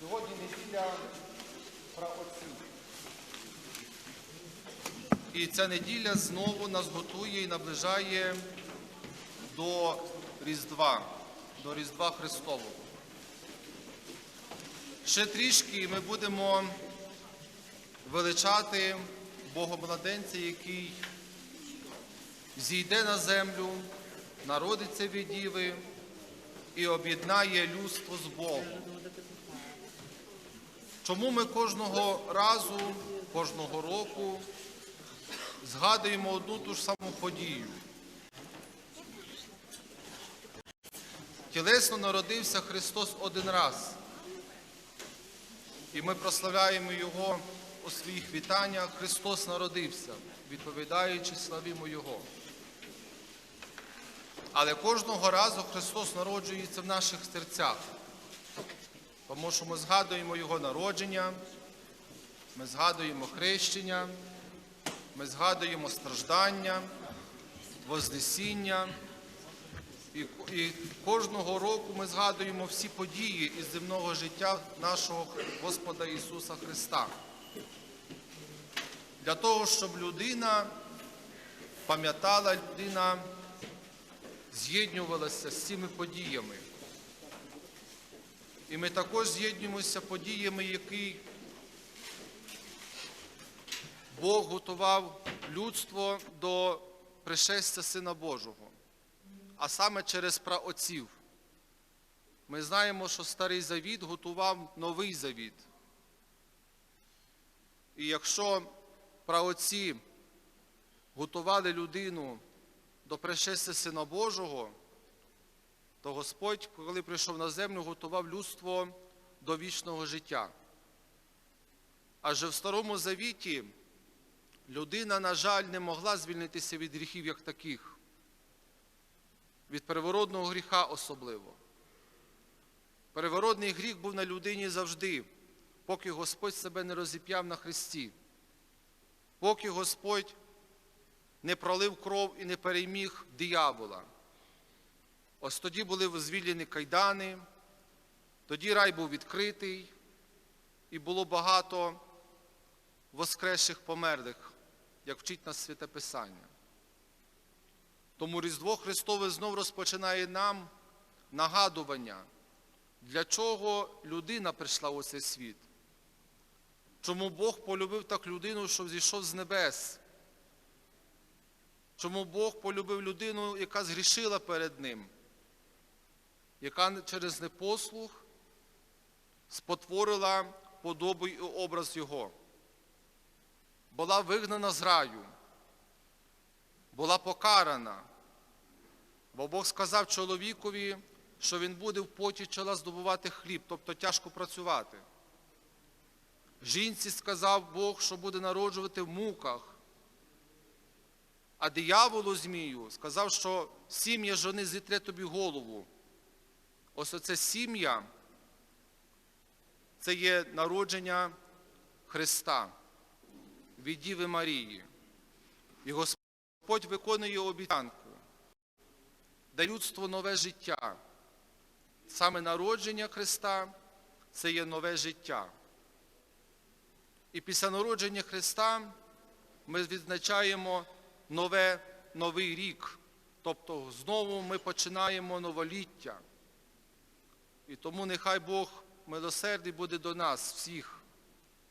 Сьогодні неділя праотців. І ця неділя знову нас готує і наближає до Різдва, до Різдва Христового. Ще трішки ми будемо величати Богомладенця, який зійде на землю, народиться від Діви і об'єднає людство з Богом. Чому ми кожного разу, кожного року згадуємо одну ту ж саму подію? Тілесно народився Христос один раз. І ми прославляємо Його у своїх вітаннях. Христос народився, відповідаючи славімо Його. Але кожного разу Христос народжується в наших серцях, тому що ми згадуємо Його народження, ми згадуємо хрещення, ми згадуємо страждання, Вознесіння. І, кожного року ми згадуємо всі події із земного життя нашого Господа Ісуса Христа. Для того, щоб людина пам'ятала, людина з'єднувалася з цими подіями. І ми також з'єднуємося подіями, які Бог готував людство до пришестя Сина Божого, а саме через праотців. Ми знаємо, що Старий Завіт готував новий завіт. І якщо праотці готували людину до пришестя Сина Божого, то Господь, коли прийшов на землю, готував людство до вічного життя. Адже в Старому Завіті людина, на жаль, не могла звільнитися від гріхів як таких, від переворотного гріха особливо. Переворотний гріх був на людині завжди, поки Господь себе не розіп'яв на Христі, поки Господь не пролив кров і не переміг диявола. Ось тоді були звільнені кайдани, тоді рай був відкритий, і було багато воскресших померлих, як вчить нас Святе Писання. Тому Різдво Христове знов розпочинає нам нагадування, для чого людина прийшла у цей світ. Чому Бог полюбив так людину, що зійшов з небес? Чому Бог полюбив людину, яка згрішила перед Ним, яка через непослух спотворила подобу і образ Його, була вигнана з раю, була покарана, бо Бог сказав чоловікові, що він буде в поті чола здобувати хліб, тобто тяжко працювати. Жінці сказав Бог, що буде народжувати в муках. А дияволу Змію сказав, що сім'я жони зітре тобі голову. Ось оце сім'я це є народження Христа від Діви Марії. І Господь виконує обіцянку, дає людство нове життя. Саме народження Христа це є нове життя. І після народження Христа ми відзначаємо нове, новий рік. Тобто знову ми починаємо новоліття. І тому нехай Бог милосердний буде до нас всіх,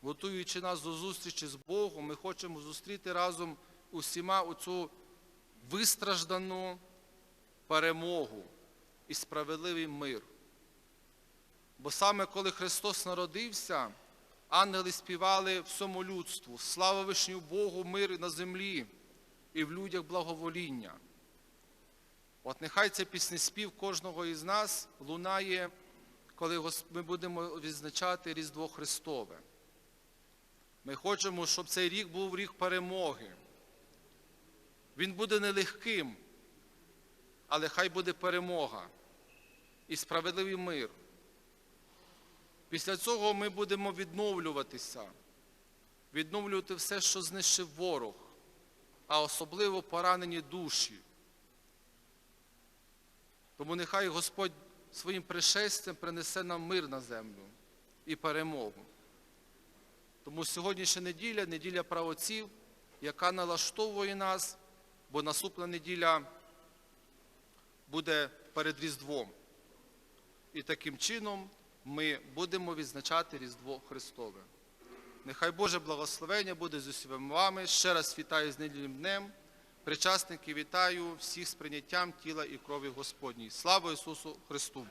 готуючи нас до зустрічі з Богом, ми хочемо зустріти разом усіма оцю вистраждану перемогу і справедливий мир. Бо саме коли Христос народився, ангели співали всьому людству, слава вишню Богу, мир на землі і в людях благовоління. От нехай цей піснеспів кожного із нас лунає, коли ми будемо відзначати Різдво Христове. Ми хочемо, щоб цей рік був рік перемоги. Він буде нелегким, але хай буде перемога і справедливий мир. Після цього ми будемо відновлюватися, відновлювати все, що знищив ворог, а особливо поранені душі. Тому нехай Господь своїм пришестям принесе нам мир на землю, і перемогу. Тому сьогоднішня неділя неділя правоців, яка налаштовує нас, бо наступна неділя буде перед Різдвом. І таким чином ми будемо відзначати Різдво Христове. Нехай Боже благословення буде з усіма вами. Ще раз вітаю з недільним днем. Причасники вітаю всіх з прийняттям тіла і крові Господній. Слава Ісусу Христу!